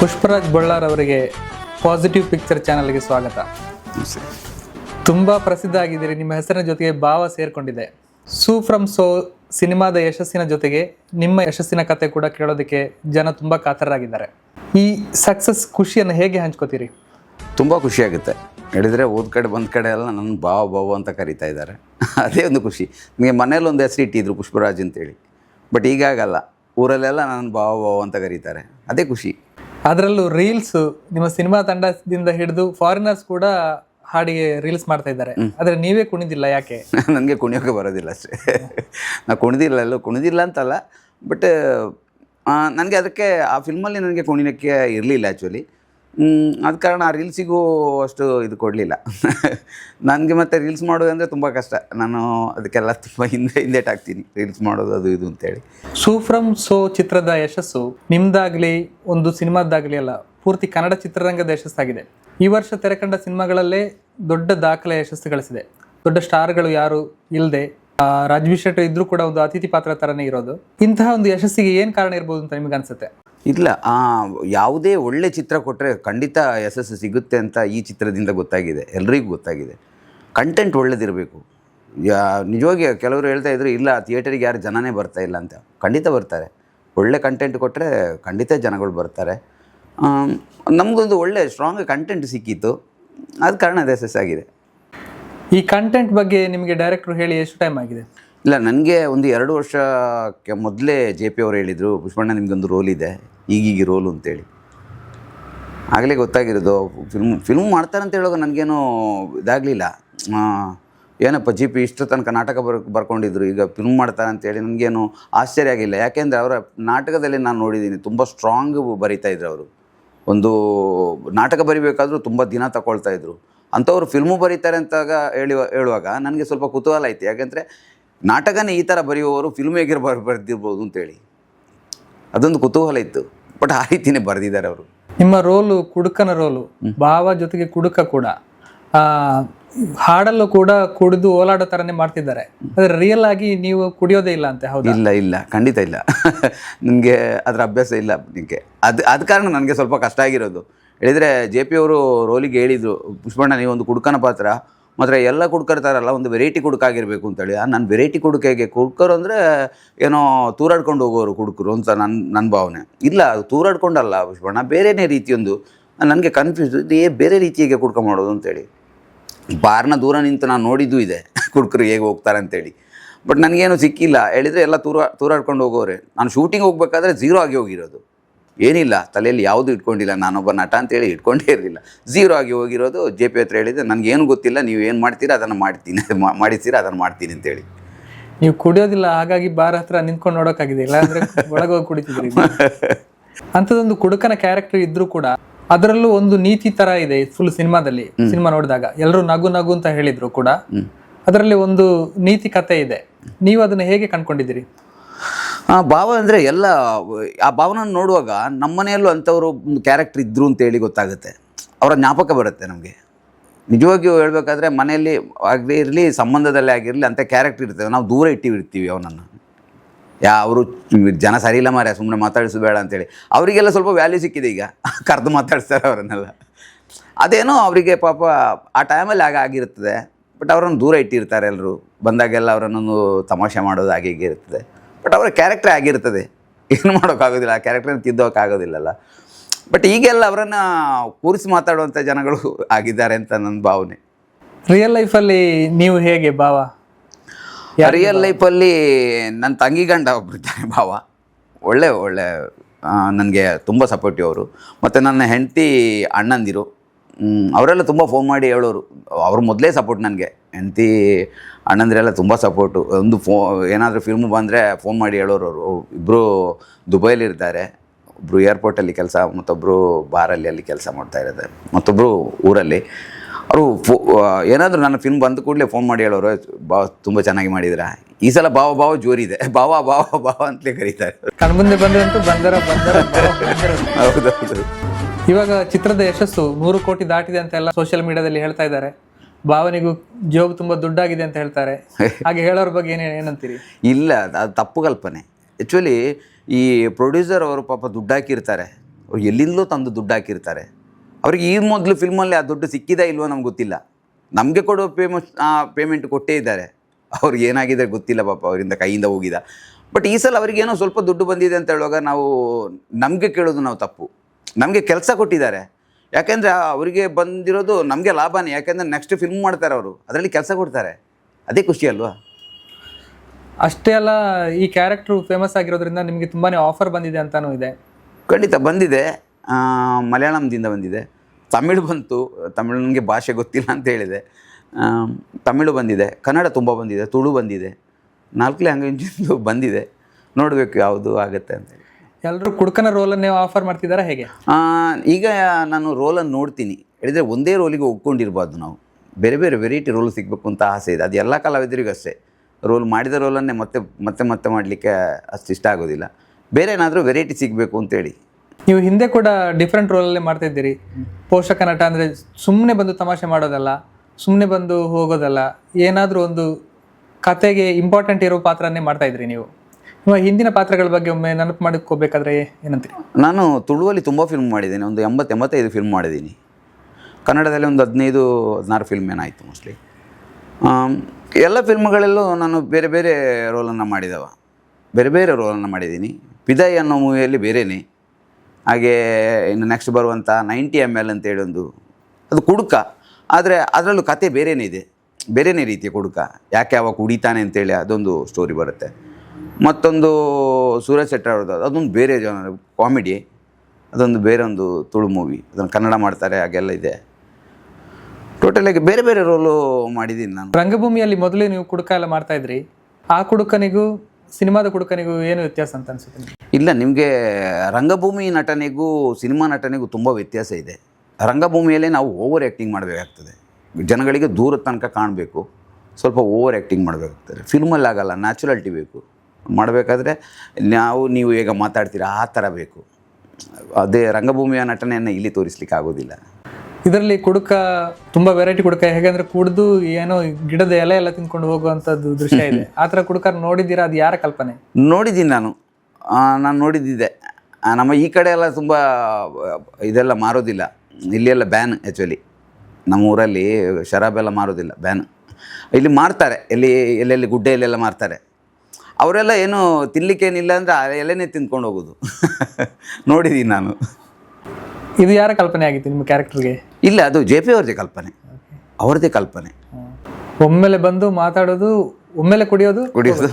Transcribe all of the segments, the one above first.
ಪುಷ್ಪರಾಜ್ ಬಳ್ಳಾರ್ ಅವರಿಗೆ positive picture ಚಾನಲ್ಗೆ ಸ್ವಾಗತ. ತುಂಬಾ ಪ್ರಸಿದ್ಧ ಆಗಿದ್ದೀರಿ. ನಿಮ್ಮ ಹೆಸರಿನ ಜೊತೆಗೆ ಭಾವ ಸೇರ್ಕೊಂಡಿದೆ. ಸೂ ಫ್ರಮ್ ಸೋ ಸಿನಿಮಾದ ಯಶಸ್ಸಿನ ಜೊತೆಗೆ ನಿಮ್ಮ ಯಶಸ್ಸಿನ ಕತೆ ಕೂಡ ಕೇಳೋದಕ್ಕೆ ಜನ ತುಂಬಾ ಕಾತರರಾಗಿದ್ದಾರೆ. ಈ ಸಕ್ಸಸ್ ಖುಷಿಯನ್ನು ಹೇಗೆ ಹಂಚ್ಕೋತೀರಿ? ತುಂಬ ಖುಷಿಯಾಗುತ್ತೆ ಹೇಳಿದರೆ ಓದ್ ಕಡೆ ಬಂದ ಕಡೆ ಎಲ್ಲ ನನ್ನ ಬಾವ ಭಾವ ಅಂತ ಕರಿತಾ ಇದ್ದಾರೆ. ಅದೇ ಒಂದು ಖುಷಿ. ನಿಮಗೆ ಮನೇಲಿ ಒಂದು ಹೆಸರು ಇಟ್ಟಿದ್ರು ಪುಷ್ಪರಾಜ್ ಅಂತೇಳಿ. ಬಟ್ ಈಗಾಗಲ್ಲ ಊರಲ್ಲೆಲ್ಲ ನನ್ನ ಬಾವ ಭಾವ ಅಂತ ಕರೀತಾರೆ. ಅದೇ ಖುಷಿ. ಅದರಲ್ಲೂ ರೀಲ್ಸು ನಿಮ್ಮ ಸಿನಿಮಾ ತಂಡದಿಂದ ಹಿಡಿದು ಫಾರಿನರ್ಸ್ ಕೂಡ ಹಾಡಿಗೆ ರೀಲ್ಸ್ ಮಾಡ್ತಾ ಇದ್ದಾರೆ. ಆದರೆ ನೀವೇ ಕುಣಿದಿಲ್ಲ ಯಾಕೆ? ನನಗೆ ಕುಣಿಯೋಕೆ ಬರೋದಿಲ್ಲ ಅಷ್ಟೇ. ನಾನು ಕುಣಿದಿಲ್ಲ ಎಲ್ಲೋ ಕುಣಿದಿಲ್ಲ ಅಂತಲ್ಲ. ಬಟ್ ನನಗೆ ಅದಕ್ಕೆ ಆ ಫಿಲ್ಮಲ್ಲಿ ನನಗೆ ಕುಣಿಯೋಕ್ಕೆ ಇರಲಿಲ್ಲ ಆ್ಯಕ್ಚುಲಿ ಅದ ಕಾರಣ ಆ ರೀಲ್ಸಿಗೂ ಅಷ್ಟು ಇದು ಕೊಡಲಿಲ್ಲ. ನನಗೆ ಮತ್ತೆ ರೀಲ್ಸ್ ಮಾಡೋದಂದರೆ ತುಂಬ ಕಷ್ಟ. ನಾನು ಅದಕ್ಕೆಲ್ಲ ತುಂಬ ಹಿಂದೆ ಹಿಂದೇಟಾಗ್ತೀನಿ ರೀಲ್ಸ್ ಮಾಡೋದು, ಅದು, ಇದು ಅಂತೇಳಿ. ಸೂ ಫ್ರಮ್ ಸೋ ಚಿತ್ರದ ಯಶಸ್ಸು ನಿಮ್ದಾಗಲಿ, ಒಂದು ಸಿನಿಮಾದಾಗ್ಲಿ ಅಲ್ಲ, ಪೂರ್ತಿ ಕನ್ನಡ ಚಿತ್ರರಂಗದ ಯಶಸ್ಸಾಗಿದೆ. ಈ ವರ್ಷ ತೆರೆಕಂಡ ಸಿನಿಮಾಗಳಲ್ಲೇ ದೊಡ್ಡ ದಾಖಲೆ ಯಶಸ್ಸು ಗಳಿಸಿದೆ. ದೊಡ್ಡ ಸ್ಟಾರ್ಗಳು ಯಾರು ಇಲ್ಲದೆ ರಾಜ್ವಿ ಶೆಟ್ಟಿ ಇದ್ರೂ ಕೂಡ ಒಂದು ಅತಿಥಿ ಪಾತ್ರ ಥರನೇ ಇರೋದು. ಇಂತಹ ಒಂದು ಯಶಸ್ಸಿಗೆ ಏನು ಕಾರಣ ಇರ್ಬೋದು ಅಂತ ನಿಮಗೆ ಅನ್ಸುತ್ತೆ? ಇಲ್ಲ ಯಾವುದೇ ಒಳ್ಳೆ ಚಿತ್ರ ಕೊಟ್ಟರೆ ಖಂಡಿತ ಯಶಸ್ಸು ಸಿಗುತ್ತೆ ಅಂತ ಈ ಚಿತ್ರದಿಂದ ಗೊತ್ತಾಗಿದೆ ಎಲ್ರಿಗೂ ಗೊತ್ತಾಗಿದೆ. ಕಂಟೆಂಟ್ ಒಳ್ಳೇದಿರಬೇಕು. ಯಾ ನಿಜವಾಗಿ ಕೆಲವರು ಹೇಳ್ತಾ ಇದ್ರು ಇಲ್ಲ ಥಿಯೇಟರಿಗೆ ಯಾರು ಜನನೇ ಬರ್ತಾ ಇಲ್ಲ ಅಂತ. ಖಂಡಿತ ಬರ್ತಾರೆ. ಒಳ್ಳೆ ಕಂಟೆಂಟ್ ಕೊಟ್ಟರೆ ಖಂಡಿತ ಜನಗಳು ಬರ್ತಾರೆ. ನಮಗೊಂದು ಒಳ್ಳೆ ಸ್ಟ್ರಾಂಗ್ ಕಂಟೆಂಟ್ ಸಿಕ್ಕಿತ್ತು. ಅದು ಕಾರಣ ಅದು ಆಗಿದೆ. ಈ ಕಂಟೆಂಟ್ ಬಗ್ಗೆ ನಿಮಗೆ ಡೈರೆಕ್ಟರ್ ಹೇಳಿ ಎಷ್ಟು ಟೈಮ್ ಆಗಿದೆ? ಇಲ್ಲ ನನಗೆ ಒಂದು ಎರಡು ವರ್ಷಕ್ಕೆ ಮೊದಲೇ ಜೆ ಪಿ ಅವರು ಹೇಳಿದರು ಪುಷ್ಪಣ್ಣ ನಿಮಗೊಂದು ರೋಲ್ ಇದೆ. ಈಗೀಗ ರೋಲು ಅಂತೇಳಿ. ಆಗಲೇ ಗೊತ್ತಾಗಿರೋದು ಫಿಲ್ಮ್ ಫಿಲ್ಮ್ ಮಾಡ್ತಾರೆ ಅಂತ ಹೇಳುವಾಗ ನನಗೇನು ಇದಾಗಲಿಲ್ಲ. ಏನಪ್ಪ ಜಿ ಪಿ ಇಷ್ಟು ತನಕ ನಾಟಕ ಬರ್, ಬರ್ಕೊಂಡಿದ್ರು, ಈಗ ಫಿಲ್ಮ್ ಮಾಡ್ತಾರೆ ಅಂತೇಳಿ ನನಗೇನು ಆಶ್ಚರ್ಯ ಆಗಿಲ್ಲ. ಯಾಕೆಂದರೆ ಅವರ ನಾಟಕದಲ್ಲಿ ನಾನು ನೋಡಿದ್ದೀನಿ, ತುಂಬ ಸ್ಟ್ರಾಂಗ್ ಬರಿತಾ ಇದ್ರು ಅವರು. ಒಂದು ನಾಟಕ ಬರಿಬೇಕಾದ್ರೂ ತುಂಬ ದಿನ ತಗೊಳ್ತಾ ಇದ್ರು. ಅಂಥವ್ರು ಫಿಲ್ಮು ಬರೀತಾರೆ ಅಂತಾಗ ಹೇಳುವ ಹೇಳುವಾಗ ನನಗೆ ಸ್ವಲ್ಪ ಕುತೂಹಲ ಐತೆ. ಯಾಕೆಂದರೆ ನಾಟಕನೇ ಈ ಥರ ಬರೆಯುವವರು ಫಿಲ್ಮ್ ಹೇಗೆ ಬರ್, ಬರೆದಿರ್ಬೋದು ಅಂತೇಳಿ. ಅದೊಂದು ಕುತೂಹಲ ಇತ್ತು. ಬಟ್ ಆ ರೀತಿನೇ ಬರೆದಿದ್ದಾರೆ ಅವರು. ನಿಮ್ಮ ರೋಲು ಕುಡುಕನ ರೋಲು ಭಾವ ಜೊತೆಗೆ ಕುಡುಕ ಕೂಡ. ಹಾಡಲ್ಲೂ ಕೂಡ ಕುಡಿದು ಓಲಾಡೋ ಥರನೇ ಮಾಡ್ತಿದ್ದಾರೆ. ಆದರೆ ರಿಯಲ್ ಆಗಿ ನೀವು ಕುಡಿಯೋದೇ ಇಲ್ಲ ಅಂತೆ ಹೌದು? ಇಲ್ಲ ಇಲ್ಲ. ಖಂಡಿತ ಇಲ್ಲ. ನನಗೆ ಅದರ ಅಭ್ಯಾಸ ಇಲ್ಲ ನಿಮಗೆ. ಅದು ಅದ ಕಾರಣ ನನಗೆ ಸ್ವಲ್ಪ ಕಷ್ಟ ಆಗಿರೋದು. ಹೇಳಿದರೆ ಜೆ ಪಿ ಅವರು ರೋಲಿಗೆ ಹೇಳಿದರು ಪುಷ್ಪಣ್ಣ ನೀವೊಂದು ಕುಡುಕನ ಪಾತ್ರ ಮಾತ್ರ ಎಲ್ಲ ಕುಡ್ಕರ್ತಾರಲ್ಲ, ಒಂದು ವೆರೈಟಿ ಕುಡುಕಾಗಿರಬೇಕು ಅಂತೇಳಿ. ನಾನು ವೆರೈಟಿ ಕುಡುಕೆಗೆ ಕುಡ್ಕರು ಅಂದರೆ ಏನೋ ತೂರಾಡ್ಕೊಂಡು ಹೋಗೋರು ಕುಡುಕರು ಅಂತ ನನ್ನ ನನ್ನ ಭಾವನೆ. ಇಲ್ಲ, ಅದು ತೂರಾಡ್ಕೊಂಡಲ್ಲ, ಪುಷ್ಪಣ್ಣ. ಬೇರೆನೇ ರೀತಿಯೊಂದು. ನನಗೆ ಕನ್ಫ್ಯೂಸ್ ಇದು ಏ ಬೇರೆ ರೀತಿಯಾಗೆ ಕುಡ್ಕ ಮಾಡೋದು ಅಂತೇಳಿ. ಬಾರ್ನ ದೂರ ನಿಂತು ನಾನು ನೋಡಿದ್ದು ಇದೆ. ಕುಡ್ಕರು ಹೇಗೆ ಹೋಗ್ತಾರೆ ಅಂತೇಳಿ. ಬಟ್ ನನಗೇನು ಸಿಕ್ಕಿಲ್ಲ. ಹೇಳಿದರೆ ಎಲ್ಲ ತೂರ, ತೂರಾಡ್ಕೊಂಡು ಹೋಗೋರೆ. ನಾನು ಶೂಟಿಂಗ್ ಹೋಗ್ಬೇಕಾದ್ರೆ ಝೀರೋ ಆಗಿ ಹೋಗಿರೋದು. ಏನಿಲ್ಲ ತಲೆಯಲ್ಲಿ ಯಾವುದು ಇಟ್ಕೊಂಡಿಲ್ಲ ನಾನೊಬ್ಬ ನಟ ಅಂತೇಳಿ ಇಟ್ಕೊಂಡೇ ಇರಲಿಲ್ಲ. ಝೀರೋ ಆಗಿ ಹೋಗಿರೋದು ಜೆ ಪಿ ಹತ್ರ ಹೇಳಿದೆ ನನಗೇನು ಗೊತ್ತಿಲ್ಲ ನೀವು ಏನು ಮಾಡ್ತೀರಾ ಅದನ್ನು ಮಾಡ್ತೀನಿ ಮಾಡಿಸ್ತೀರಾ ಅದನ್ನು ಮಾಡ್ತೀನಿ ಅಂತೇಳಿ. ನೀವು ಕುಡಿಯೋದಿಲ್ಲ ಹಾಗಾಗಿ ಬಾರ್ ಹತ್ರ ನಿಂತ್ಕೊಂಡು ನೋಡೋಕ್ಕಾಗಿದೆ ಇಲ್ಲ ಅಂದ್ರೆ ಒಳಗೋಗಿ ಕುಡಿತಿದ್ರಿ ಅಂಥದ್ದೊಂದು ಕುಡುಕನ ಕ್ಯಾರೆಕ್ಟರ್ ಇದ್ರೂ ಕೂಡ ಅದರಲ್ಲೂ ಒಂದು ನೀತಿ ತರ ಇದೆ ಫುಲ್ ಸಿನಿಮಾದಲ್ಲಿ ಸಿನಿಮಾ ನೋಡಿದಾಗ. ಎಲ್ಲರೂ ನಗು ನಗು ಅಂತ ಹೇಳಿದ್ರು ಕೂಡ ಅದರಲ್ಲಿ ಒಂದು ನೀತಿ ಕತೆ ಇದೆ. ನೀವು ಅದನ್ನ ಹೇಗೆ ಕಂಡ್ಕೊಂಡಿದ್ದೀರಿ? ಆ ಭಾವ ಅಂದರೆ ಎಲ್ಲ, ಆ ಭಾವನ ನೋಡುವಾಗ ನಮ್ಮ ಮನೆಯಲ್ಲೂ ಅಂಥವರು ಒಂದು ಕ್ಯಾರೆಕ್ಟರ್ ಇದ್ದರು ಅಂತೇಳಿ ಗೊತ್ತಾಗುತ್ತೆ. ಅವರ ಜ್ಞಾಪಕ ಬರುತ್ತೆ ನಮಗೆ. ನಿಜವಾಗಿಯೂ ಹೇಳಬೇಕಾದ್ರೆ ಮನೆಯಲ್ಲಿ ಆಗಲಿ ಇರಲಿ ಸಂಬಂಧದಲ್ಲೇ ಆಗಿರಲಿ ಅಂಥ ಕ್ಯಾರೆಕ್ಟರ್ ಇರ್ತದೆ. ನಾವು ದೂರ ಇಟ್ಟಿರ್ತೀವಿ ಅವನನ್ನು. ಯಾ, ಅವರು ಜನ ಸರಿ ಇಲ್ಲ ಮಾರ್ಯ ಸುಮ್ಮನೆ ಮಾತಾಡಿಸಬೇಡ ಅಂತೇಳಿ. ಅವರಿಗೆಲ್ಲ ಸ್ವಲ್ಪ ವ್ಯಾಲ್ಯೂ ಸಿಕ್ಕಿದೆ ಈಗ. ಕರೆದು ಮಾತಾಡಿಸ್ತಾರೆ ಅವರನ್ನೆಲ್ಲ. ಅದೇನೋ ಅವರಿಗೆ ಪಾಪ ಆ ಟೈಮಲ್ಲಿ ಆಗ ಆಗಿರ್ತದೆ. ಬಟ್ ಅವರನ್ನು ದೂರ ಇಟ್ಟಿರ್ತಾರೆ ಎಲ್ಲರೂ ಬಂದಾಗೆಲ್ಲ ಅವರನ್ನೊಂದು ತಮಾಷೆ ಮಾಡೋದು ಹಾಗೆ ಬಟ್ ಅವರ ಕ್ಯಾರೆಕ್ಟರ್ ಆಗಿರ್ತದೆ. ಏನು ಮಾಡೋಕ್ಕಾಗೋದಿಲ್ಲ ಆ ಕ್ಯಾರೆಕ್ಟರ್ನ ತಿದ್ದೋಕ್ಕಾಗೋದಿಲ್ಲಲ್ಲ. ಬಟ್ ಈಗೆಲ್ಲ ಅವರನ್ನು ಕೂರಿಸಿ ಮಾತಾಡುವಂಥ ಜನಗಳು ಆಗಿದ್ದಾರೆ ಅಂತ ನನ್ನ ಭಾವನೆ. ರಿಯಲ್ ಲೈಫಲ್ಲಿ ನೀವು ಹೇಗೆ ಭಾವ? ರಿಯಲ್ ಲೈಫಲ್ಲಿ ನನ್ನ ತಂಗಿ ಗಂಡ ಒಬ್ಬರಿದ್ದಾರೆ ಭಾವ. ಒಳ್ಳೆ ಒಳ್ಳೆ ನನಗೆ ತುಂಬ ಸಪೋರ್ಟಿವ್ ಅವರು. ಮತ್ತು ನನ್ನ ಹೆಂಡತಿ ಅಣ್ಣಂದಿರು. ಅವರೆಲ್ಲ ತುಂಬ ಫೋನ್ ಮಾಡಿ ಹೇಳೋರು. ಅವ್ರು ಮೊದಲೇ ಸಪೋರ್ಟ್ ನನಗೆ. ಹೆಂಡತಿ ಅಣ್ಣಂದ್ರೆಲ್ಲ ತುಂಬ ಸಪೋರ್ಟು ಒಂದು ಫೋ ಏನಾದರೂ ಫಿಲ್ಮ್ ಬಂದರೆ ಫೋನ್ ಮಾಡಿ ಹೇಳೋರು ಅವರು. ಇಬ್ಬರು ದುಬೈಲಿರ್ತಾರೆ ಒಬ್ಬರು ಏರ್ಪೋರ್ಟಲ್ಲಿ ಕೆಲಸ ಮತ್ತೊಬ್ಬರು ಬಾರಲ್ಲಿ ಅಲ್ಲಿ ಕೆಲಸ ಮಾಡ್ತಾ ಇರೋದು. ಮತ್ತೊಬ್ಬರು ಊರಲ್ಲಿ. ಅವರು ಫೋ ಏನಾದರೂ ನನ್ನ ಫಿಲ್ಮ್ ಬಂದ ಕೂಡಲೇ ಫೋನ್ ಮಾಡಿ ಹೇಳೋರು. ಬಾ ತುಂಬ ಚೆನ್ನಾಗಿ ಮಾಡಿದಿರಾ? ಈ ಸಲ ಭಾವ ಭಾವ ಜೋರಿದೆ. ಭಾವ ಭಾವ ಭಾವ ಅಂತಲೇ ಕರೀತಾರೆ. ಕಣ್ಮುಂದೆ ಬಂದರೆ ಬಂದರ ಬಂದರ. ಹೌದೌದು. ಇವಾಗ ಚಿತ್ರದ ಯಶಸ್ಸು ನೂರು ಕೋಟಿ ದಾಟಿದೆ ಅಂತ ಎಲ್ಲ ಸೋಷಿಯಲ್ ಮೀಡಿಯಾದಲ್ಲಿ ಹೇಳ್ತಾ ಇದ್ದಾರೆ. ಭಾವನೆಗೂ ಜೋಬ್ ತುಂಬಾ ದುಡ್ಡಾಗಿದೆ ಅಂತ ಹೇಳ್ತಾರೆ. ಹಾಗೆ ಹೇಳೋರ ಬಗ್ಗೆ ಏನು ಏನಂತೀರಿ ಇಲ್ಲ ಅದು ತಪ್ಪು ಕಲ್ಪನೆ. ಆ್ಯಕ್ಚುಲಿ ಈ ಪ್ರೊಡ್ಯೂಸರ್ ಅವರು ಪಾಪ ದುಡ್ಡು ಹಾಕಿರ್ತಾರೆ ಅವ್ರು ಎಲ್ಲಿಂದಲೂ ತಂದು ದುಡ್ಡು ಹಾಕಿರ್ತಾರೆ ಅವ್ರಿಗೆ ಈ ಮೊದಲು ಫಿಲ್ಮಲ್ಲಿ ಆ ದುಡ್ಡು ಸಿಕ್ಕಿದಾ ಇಲ್ವೋ ನಮ್ಗೆ ಗೊತ್ತಿಲ್ಲ. ನಮಗೆ ಕೊಡೋ ಪೇಮ ಪೇಮೆಂಟ್ ಕೊಟ್ಟೇ ಇದ್ದಾರೆ. ಅವ್ರಿಗೆ ಏನಾಗಿದೆ ಗೊತ್ತಿಲ್ಲ ಪಾಪ ಅವರಿಂದ ಕೈಯಿಂದ ಹೋಗಿದ. ಬಟ್ ಈ ಸಲ ಅವರಿಗೇನೋ ಸ್ವಲ್ಪ ದುಡ್ಡು ಬಂದಿದೆ ಅಂತ ಹೇಳುವಾಗ ನಾವು ನಮಗೆ ಕೇಳೋದು ನಾವು ತಪ್ಪು. ನಮಗೆ ಕೆಲಸ ಕೊಟ್ಟಿದ್ದಾರೆ. ಯಾಕೆಂದರೆ ಅವರಿಗೆ ಬಂದಿರೋದು ನಮಗೆ ಲಾಭನೇ. ಯಾಕೆಂದರೆ ನೆಕ್ಸ್ಟ್ ಫಿಲ್ಮ್ ಮಾಡ್ತಾರೆ ಅವರು. ಅದರಲ್ಲಿ ಕೆಲಸ ಕೊಡ್ತಾರೆ. ಅದೇ ಖುಷಿ ಅಲ್ವಾ? ಅಷ್ಟೇ ಅಲ್ಲ ಈ ಕ್ಯಾರೆಕ್ಟ್ರು ಫೇಮಸ್ ಆಗಿರೋದ್ರಿಂದ ನಿಮಗೆ ತುಂಬಾ ಆಫರ್ ಬಂದಿದೆ ಅಂತಲೂ ಇದೆ. ಖಂಡಿತ ಬಂದಿದೆ. ಮಲಯಾಳಂದಿಂದ ಬಂದಿದೆ. ತಮಿಳು ಬಂತು. ತಮಿಳು ನನಗೆ ಭಾಷೆ ಗೊತ್ತಿಲ್ಲ ಅಂತ ಹೇಳಿದೆ. ತಮಿಳು ಬಂದಿದೆ. ಕನ್ನಡ ತುಂಬ ಬಂದಿದೆ. ತುಳು ಬಂದಿದೆ. ನಾಲ್ಕು ಲ್ಯಾಂಗ್ವೇಜಿಂದು ಬಂದಿದೆ. ನೋಡಬೇಕು ಯಾವುದು ಆಗುತ್ತೆ ಅಂತೇಳಿ ಎಲ್ಲರೂ ಕುಡ್ಕನ ರೋಲನ್ನೇ ಆಫರ್ ಮಾಡ್ತಿದ್ದಾರೆ ಹೇಗೆ? ಈಗ ನಾನು ರೋಲನ್ನು ನೋಡ್ತೀನಿ. ಹೇಳಿದರೆ ಒಂದೇ ರೋಲಿಗೆ ಒಪ್ಕೊಂಡಿರ್ಬಾರ್ದು ನಾವು. ಬೇರೆ ಬೇರೆ ವೆರೈಟಿ ರೋಲ್ ಸಿಗಬೇಕು ಅಂತ ಆಸೆ ಇದೆ. ಅದು ಎಲ್ಲ ಕಲಾವಿದರಿಗೂ ಅಷ್ಟೇ. ರೋಲ್ ಮಾಡಿದ ರೋಲನ್ನೇ ಮತ್ತೆ ಮತ್ತೆ ಮತ್ತೆ ಮಾಡಲಿಕ್ಕೆ ಅಷ್ಟು ಇಷ್ಟ ಆಗೋದಿಲ್ಲ. ಬೇರೆ ಏನಾದರೂ ವೆರೈಟಿ ಸಿಗಬೇಕು ಅಂತೇಳಿ. ನೀವು ಹಿಂದೆ ಕೂಡ ಡಿಫ್ರೆಂಟ್ ರೋಲಲ್ಲೇ ಮಾಡ್ತಾ ಇದ್ದೀರಿ. ಪೋಷಕ ನಟ ಅಂದರೆ ಸುಮ್ಮನೆ ಬಂದು ತಮಾಷೆ ಮಾಡೋದಲ್ಲ ಸುಮ್ಮನೆ ಬಂದು ಹೋಗೋದಲ್ಲ ಏನಾದರೂ ಒಂದು ಕತೆಗೆ ಇಂಪಾರ್ಟೆಂಟ್ ಇರೋ ಪಾತ್ರನೇ ಮಾಡ್ತಾ ಇದ್ರಿ ನೀವು? ಹಿಂದಿನ ಪಾತ್ರಗಳ ಬಗ್ಗೆ ಒಮ್ಮೆ ನೆನಪು ಮಾಡಿಕೋಬೇಕಾದ್ರೆ ಏನಂತೀರಿ? ನಾನು ತುಳುವಲ್ಲಿ ತುಂಬ ಫಿಲ್ಮ್ ಮಾಡಿದ್ದೀನಿ. ಒಂದು ಎಂಬತ್ತೆಂಬತ್ತೈದು ಫಿಲ್ಮ್ ಮಾಡಿದ್ದೀನಿ. ಕನ್ನಡದಲ್ಲಿ ಒಂದು ಹದಿನೈದು, ಹದಿನಾರು ಫಿಲ್ಮ್ ಏನಾಯಿತು ಮೋಸ್ಟ್ಲಿ ಎಲ್ಲ ಫಿಲ್ಮ್ಗಳಲ್ಲೂ ನಾನು ಬೇರೆ ಬೇರೆ ರೋಲನ್ನು ಮಾಡಿದವ. ಬೇರೆ ಬೇರೆ ರೋಲನ್ನು ಮಾಡಿದ್ದೀನಿ. ಪಿದಾಯಿ ಅನ್ನೋ ಮೂವಿಯಲ್ಲಿ ಬೇರೆಯೇ ಹಾಗೆ ಇನ್ನು ನೆಕ್ಸ್ಟ್ ಬರುವಂಥ ನೈಂಟಿ ಎಂ ಎಲ್ ಅಂತೇಳಿ ಒಂದು, ಅದು ಕುಡುಕ. ಆದರೆ ಅದರಲ್ಲೂ ಕತೆ ಬೇರೆಯೇ ಇದೆ. ಬೇರೆಯೇ ರೀತಿಯ ಕುಡುಕ. ಯಾಕೆ ಯಾವಾಗ ಕುಡಿತಾನೆ ಅಂತೇಳಿ ಅದೊಂದು ಸ್ಟೋರಿ ಬರುತ್ತೆ. ಮತ್ತೊಂದು ಸೂರ್ಯ ಶೆಟ್ಟರ್ ಅವ್ರದ್ದು ಅದೊಂದು ಬೇರೆ ಕಾಮಿಡಿ ಅದೊಂದು ಬೇರೆ ಒಂದು ತುಳು ಮೂವಿ ಅದನ್ನು ಕನ್ನಡ ಮಾಡ್ತಾರೆ ಹಾಗೆಲ್ಲ ಇದೆ. ಟೋಟಲಾಗಿ ಬೇರೆ ಬೇರೆ ರೋಲು ಮಾಡಿದ್ದೀನಿ ನಾನು. ರಂಗಭೂಮಿಯಲ್ಲಿ ಮೊದಲೇ ನೀವು ಕುಡುಕ ಎಲ್ಲ ಮಾಡ್ತಾ ಇದ್ರಿ. ಆ ಕುಡುಕನಿಗೂ ಸಿನಿಮಾದ ಕುಡುಕನಿಗೂ ಏನು ವ್ಯತ್ಯಾಸ ಅಂತ ಅನ್ಸುತ್ತೆ ಇಲ್ಲ ನಿಮಗೆ ರಂಗಭೂಮಿ ನಟನೆಗೂ ಸಿನಿಮಾ ನಟನೆಗೂ ತುಂಬ ವ್ಯತ್ಯಾಸ ಇದೆ. ರಂಗಭೂಮಿಯಲ್ಲೇ ನಾವು ಓವರ್ ಆ್ಯಕ್ಟಿಂಗ್ ಮಾಡಬೇಕಾಗ್ತದೆ. ಜನಗಳಿಗೆ ದೂರ ತನಕ ಕಾಣಬೇಕು. ಸ್ವಲ್ಪ ಓವರ್ ಆ್ಯಕ್ಟಿಂಗ್ ಮಾಡಬೇಕಾಗ್ತದೆ ಫಿಲ್ಮಲ್ಲಿ ಆಗಲ್ಲ ನ್ಯಾಚುರಾಲಿಟಿ ಬೇಕು. ಮಾಡಬೇಕಾದ್ರೆ ನಾವು ನೀವು ಈಗ ಮಾತಾಡ್ತೀರಾ? ಆ ಥರ ಬೇಕು. ಅದೇ ರಂಗಭೂಮಿಯ ನಟನೆಯನ್ನು ಇಲ್ಲಿ ತೋರಿಸ್ಲಿಕ್ಕೆ ಆಗೋದಿಲ್ಲ. ಇದರಲ್ಲಿ ಕುಡುಕ ತುಂಬಾ ವೆರೈಟಿ ಕುಡುಕ ಹೇಗಂದ್ರೆ ಕುಡಿದು ಏನೋ ಗಿಡದ ಎಲೆ ಎಲ್ಲ ತಿನ್ಕೊಂಡು ಹೋಗುವಂಥದ್ದು ದೃಶ್ಯ ಇದೆ. ಆ ಥರ ಕುಡುಕ ನೋಡಿದ್ದೀರಾ? ಅದು ಯಾರ ಕಲ್ಪನೆ? ನೋಡಿದ್ದೀನಿ ನಾನು. ನಾನು ನೋಡಿದ್ದಿದೆ ನಮ್ಮ ಈ ಕಡೆ ಎಲ್ಲ ತುಂಬ ಇದೆಲ್ಲ ಮಾರೋದಿಲ್ಲ. ಇಲ್ಲಿ ಎಲ್ಲ ಬ್ಯಾನ್ ಆ್ಯಕ್ಚುಲಿ ನಮ್ಮ ಊರಲ್ಲಿ ಶರಾಬೆಲ್ಲ ಮಾರೋದಿಲ್ಲ ಬ್ಯಾನ್ ಇಲ್ಲಿ ಮಾರ್ತಾರೆ. ಎಲ್ಲಿ ಎಲ್ಲೆಲ್ಲಿ ಗುಡ್ಡೆಯಲ್ಲೆಲ್ಲ ಮಾರ್ತಾರೆ. ಅವರೆಲ್ಲ ಏನು ತಿನ್ಲಿಕ್ಕೇನಿಲ್ಲ ಅಂದರೆ ಆ ಎಲೆನೇ ತಿಂದ್ಕೊಂಡು ಹೋಗೋದು. ನೋಡಿದ್ದೀನಿ ನಾನು. ಇದು ಯಾರ ಕಲ್ಪನೆ ಆಗಿತ್ತು ನಿಮ್ಮ ಕ್ಯಾರೆಕ್ಟರ್ಗೆ? ಇಲ್ಲ ಅದು ಜೆ ಪಿ ಅವ್ರದ್ದೇ ಕಲ್ಪನೆ. ಅವ್ರದ್ದೇ ಕಲ್ಪನೆ. ಒಮ್ಮೆಲೆ ಬಂದು ಮಾತಾಡೋದು ಒಮ್ಮೆಲೆ ಕುಡಿಯೋದು ಕುಡಿಯೋದು.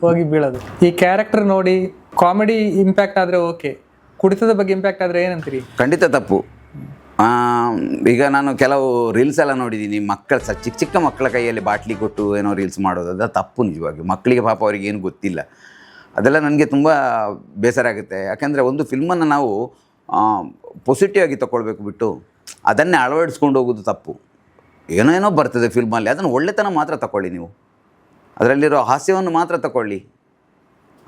ಹೋಗಿ ಬೀಳೋದು. ಈ ಕ್ಯಾರೆಕ್ಟರ್ ನೋಡಿ ಕಾಮಿಡಿ ಇಂಪ್ಯಾಕ್ಟ್ ಆದ್ರೆ ಓಕೆ ಕುಡಿತದ ಬಗ್ಗೆ ಇಂಪ್ಯಾಕ್ಟ್ ಆದ್ರೆ ಏನಂತೀರಿ? ಖಂಡಿತ ತಪ್ಪು. ಈಗ ನಾನು ಕೆಲವು ರೀಲ್ಸ್ ಎಲ್ಲ ನೋಡಿದ್ದೀನಿ. ಮಕ್ಕಳು ಸ ಚಿಕ್ಕ ಚಿಕ್ಕ ಮಕ್ಕಳ ಕೈಯಲ್ಲಿ ಬಾಟ್ಲಿ ಕೊಟ್ಟು ಏನೋ ರೀಲ್ಸ್ ಮಾಡೋದು ಅದು ತಪ್ಪು ನಿಜವಾಗಿ. ಮಕ್ಕಳಿಗೆ ಪಾಪ ಅವ್ರಿಗೆ ಏನು ಗೊತ್ತಿಲ್ಲ. ಅದೆಲ್ಲ ನನಗೆ ತುಂಬ ಬೇಸರ ಆಗುತ್ತೆ. ಯಾಕೆಂದರೆ ಒಂದು ಫಿಲ್ಮನ್ನು ನಾವು ಪಾಸಿಟಿವ್ ಆಗಿ ತಗೊಳ್ಬೇಕು ಬಿಟ್ಟು ಅದನ್ನೇ ಅಳವಡಿಸ್ಕೊಂಡು ಹೋಗೋದು ತಪ್ಪು. ಏನೋ ಏನೋ ಬರ್ತದೆ ಫಿಲ್ಮಲ್ಲಿ ಅದನ್ನು ಒಳ್ಳೆತನ ಮಾತ್ರ ತಗೊಳ್ಳಿ ನೀವು. ಅದರಲ್ಲಿರೋ ಹಾಸ್ಯವನ್ನು ಮಾತ್ರ ತಗೊಳ್ಳಿ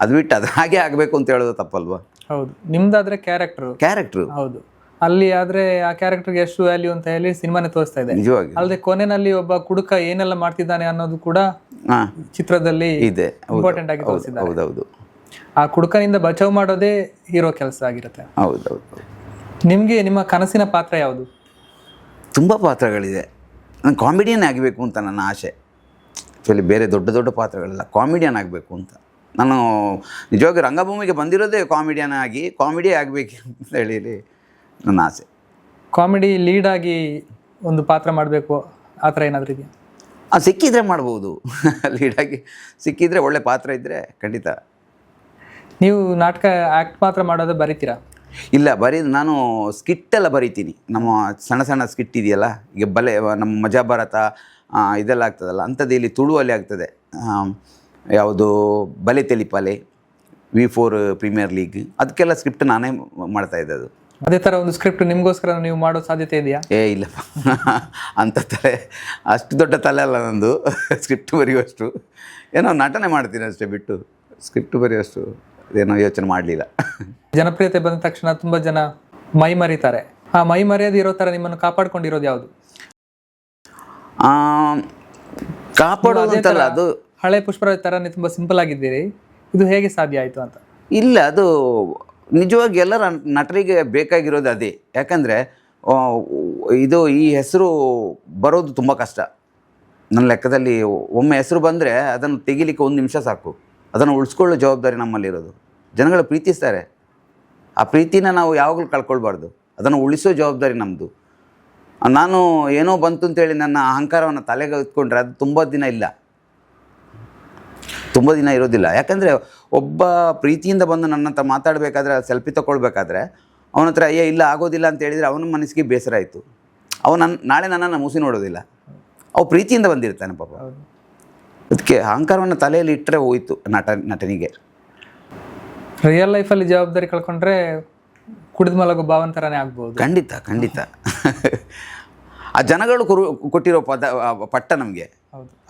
ಅದು ಬಿಟ್ಟು ಅದು ಹಾಗೆ ಆಗಬೇಕು ಅಂತ ಹೇಳೋದು ತಪ್ಪಲ್ವಾ? ಹೌದು. ನಿಮ್ದಾದ್ರೆ ಕ್ಯಾರೆಕ್ಟ್ರು ಕ್ಯಾರೆಕ್ಟ್ರು ಹೌದು. ಅಲ್ಲಿ ಆದ್ರೆ ಆ ಕ್ಯಾರೆಕ್ಟರ್ಗೆ ಎಷ್ಟು ವ್ಯಾಲ್ಯೂ ಅಂತ ಹೇಳಿ ಸಿನಿಮಾನೇ ತೋರಿಸ್ತಾ ಇದೆ. ನಿಜವಾಗಿ. ಅಲ್ಲದೆ ಕೊನೆಯಲ್ಲಿ ಒಬ್ಬ ಕುಡುಕ ಏನೆಲ್ಲ ಮಾಡ್ತಿದ್ದಾನೆ ಅನ್ನೋದು ಕೂಡ ಚಿತ್ರದಲ್ಲಿ ಇದೆ. ಹೌದು. ಇಂಪಾರ್ಟೆಂಟ್ ಆಗಿ ಹೌದು. ತೋರಿಸಿದ್ದಾರೆ. ಹೌದೌದು. ಆ ಕುಡುಕನಿಂದ ಬಚಾವ್ ಮಾಡೋದೇ ಹೀರೋ ಕೆಲಸ ಆಗಿರುತ್ತೆ. ಹೌದೌದು. ನಿಮ್ಗೆ ನಿಮ್ಮ ಕನಸಿನ ಪಾತ್ರ ಯಾವುದು? ತುಂಬ ಪಾತ್ರಗಳಿದೆ. ನಾನು ಕಾಮಿಡಿಯನ್ ಆಗಬೇಕು ಅಂತ ನನ್ನ ಆಸೆ. ಆ್ಯಕ್ಚುಲಿ ಬೇರೆ ದೊಡ್ಡ ದೊಡ್ಡ ಪಾತ್ರಗಳಿಲ್ಲ. ಕಾಮಿಡಿಯನ್ ಆಗಬೇಕು ಅಂತ. ನಾನು ನಿಜವಾಗಿ ರಂಗಭೂಮಿಗೆ ಬಂದಿರೋದೇ ಕಾಮಿಡಿಯನ್ ಆಗಿ ಕಾಮಿಡಿ ಆಗಬೇಕು ಅಂತ ಹೇಳಿ ನನ್ನ ಆಸೆ. ಕಾಮಿಡಿ ಲೀಡ್ ಆಗಿ ಒಂದು ಪಾತ್ರ ಮಾಡಬೇಕು ಆ ಥರ ಏನಾದರೂ ಇದೆಯಾ? ಆ ಸಿಕ್ಕಿದ್ರೆ ಮಾಡ್ಬೋದು. ಲೀಡಾಗಿ ಸಿಕ್ಕಿದ್ರೆ ಒಳ್ಳೆ ಪಾತ್ರ ಇದ್ದರೆ ಖಂಡಿತ. ನೀವು ನಾಟಕ ಆ್ಯಕ್ಟ್ ಮಾತ್ರ ಮಾಡೋದು ಬರೀತೀರಾ? ಇಲ್ಲ ಬರೀ ನಾನು ಸ್ಕಿಟ್ ಎಲ್ಲ ಬರಿತೀನಿ. ನಮ್ಮ ಸಣ್ಣ ಸಣ್ಣ ಸ್ಕಿಟ್ ಇದೆಯಲ್ಲ ಈಗ ಬಲೆ ನಮ್ಮ ಮಜಾ ಭಾರತ ಇದೆಲ್ಲ ಆಗ್ತದಲ್ಲ ಅಂಥದ್ದು ಇಲ್ಲಿ ತುಳುವಲ್ಲಿ ಆಗ್ತದೆ. ಯಾವುದು ಬಲೆ ತೆಲಿಪಾಲೆ ವಿ ಫೋರ್ ಪ್ರೀಮಿಯರ್ ಲೀಗ್ ಅದಕ್ಕೆಲ್ಲ ಸ್ಕ್ರಿಪ್ಟ್ ನಾನೇ ಮಾಡ್ತಾಯಿದ್ದೆ ಮಾಡ್ತಾ ಇದ್ದೆ ಅದು ಅದೇ ತರ ಒಂದು ಸ್ಕ್ರಿಪ್ಟ್ ನಿಮಗೋಸ್ಕರ ನೀವು ಮಾಡೋ ಸಾಧ್ಯತೆ ಇದೆಯಾ? ಏ ಇಲ್ಲಪ್ಪ ಅಂತ ತಲೆ ಅಷ್ಟು ದೊಡ್ಡ ತಲೆ ಅಲ್ಲ ನಂದು. ಸ್ಕ್ರಿಪ್ಟ್ ಬರೆಯುವಷ್ಟು. ಏನೋ ನಟನೆ ಮಾಡ್ತೀನಿ ಅಷ್ಟೇ ಬಿಟ್ಟು. ಸ್ಕ್ರಿಪ್ಟ್ ಬರೆಯುವಷ್ಟು ಏನೋ ಯೋಚನೆ ಮಾಡಲಿಲ್ಲ. ಜನಪ್ರಿಯತೆ ಬಂದ ತಕ್ಷಣ ತುಂಬ ಜನ ಮೈ ಮರಿತಾರೆ ಆ ಮೈ ಮರೆಯದೇ ಇರೋ ಥರ ನಿಮ್ಮನ್ನು ಕಾಪಾಡ್ಕೊಂಡಿರೋದು ಯಾವುದು? ಆ, ಕಾಪಾಡೋದು ಅದೇ ಅಂತಲ್ಲ ತರ ಅದು ಹಳೆ ಪುಷ್ಪರಾಜ್ ಥರನೇ ತುಂಬಾ ಸಿಂಪಲ್ ಆಗಿದ್ದೀರಿ. ಇದು ಹೇಗೆ ಸಾಧ್ಯ ಆಯ್ತು ಅಂತ? ಇಲ್ಲ ಅದು ನಿಜವಾಗಿ ಎಲ್ಲರ ನಟರಿಗೆ ಬೇಕಾಗಿರೋದು ಅದೇ. ಯಾಕಂದರೆ ಇದು ಈ ಹೆಸರು ಬರೋದು ತುಂಬ ಕಷ್ಟ. ನನ್ನ ಲೆಕ್ಕದಲ್ಲಿ ಒಮ್ಮೆ ಹೆಸರು ಬಂದರೆ ಅದನ್ನು ತೆಗಿಲಿಕ್ಕೆ ಒಂದು ನಿಮಿಷ ಸಾಕು. ಅದನ್ನು ಉಳಿಸ್ಕೊಳ್ಳೋ ಜವಾಬ್ದಾರಿ ನಮ್ಮಲ್ಲಿರೋದು. ಜನಗಳು ಪ್ರೀತಿಸ್ತಾರೆ. ಆ ಪ್ರೀತಿನ ನಾವು ಯಾವಾಗಲೂ ಕಳ್ಕೊಳ್ಬಾರ್ದು. ಅದನ್ನು ಉಳಿಸೋ ಜವಾಬ್ದಾರಿ ನಮ್ಮದು ನಾನು ಏನೋ ಬಂತು ಅಂತೇಳಿ ನನ್ನ ಅಹಂಕಾರವನ್ನು ತಲೆಗೆ ಇಟ್ಕೊಂಡ್ರೆ ಅದು ತುಂಬ ದಿನ ಇಲ್ಲ. ತುಂಬ ದಿನ ಇರೋದಿಲ್ಲ. ಯಾಕಂದರೆ ಒಬ್ಬ ಪ್ರೀತಿಯಿಂದ ಬಂದು ನನ್ನ ಹತ್ರ ಮಾತಾಡಬೇಕಾದ್ರೆ ಸೆಲ್ಫಿ ತಗೊಳ್ಬೇಕಾದ್ರೆ ಅವನ ಹತ್ರ ಅಯ್ಯ ಇಲ್ಲ ಆಗೋದಿಲ್ಲ ಅಂತ ಹೇಳಿದರೆ ಅವನ ಮನಸ್ಸಿಗೆ ಬೇಸರ ಆಯಿತು. ಅವನು ನನ್ನ ನಾಳೆ ನನ್ನನ್ನು ಮುಸಿ ನೋಡೋದಿಲ್ಲ. ಅವು ಪ್ರೀತಿಯಿಂದ ಬಂದಿರ್ತಾನೆ ಪಾಪ. ಅದಕ್ಕೆ ಅಹಂಕಾರವನ್ನು ತಲೆಯಲ್ಲಿ ಇಟ್ಟರೆ ಹೋಯಿತು ನಟ ನಟನಿಗೆ. ರಿಯಲ್ ಲೈಫಲ್ಲಿ ಜವಾಬ್ದಾರಿ ಕಳ್ಕೊಂಡ್ರೆ ಕುಡಿದ ಮಲಗೋ ಭಾವನ ಥರನೇ ಆಗ್ಬೋದು. ಖಂಡಿತ ಖಂಡಿತ. ಆ ಜನಗಳು ಕುರು ಕೊಟ್ಟಿರೋ ಪದ ಪಟ್ಟ ನಮಗೆ.